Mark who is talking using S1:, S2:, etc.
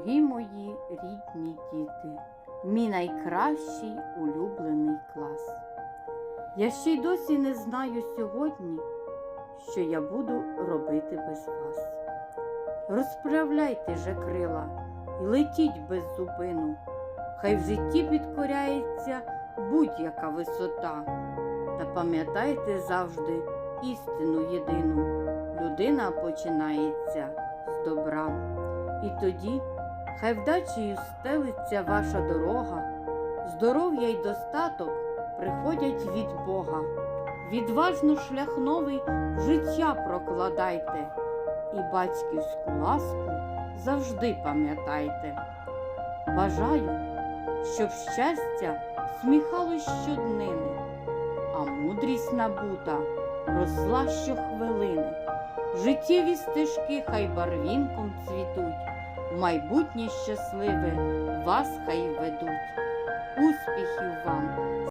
S1: Дорогі мої рідні діти, мій найкращий улюблений клас. Я ще й досі не знаю сьогодні, що я буду робити без вас. Розправляйте же крила і летіть без зупину, хай в житті підкоряється будь-яка висота. Та пам'ятайте завжди істину єдину. Людина починається з добра. І тоді хай вдачею стелиться ваша дорога, здоров'я й достаток приходять від Бога. Відважно шлях новий в життя прокладайте, і батьківську ласку завжди пам'ятайте. Бажаю, щоб щастя сміхалось щоднини, а мудрість набута росла щохвилини. Життєві стежки хай барвінком цвітуть, майбутнє щасливе вас хай ведуть.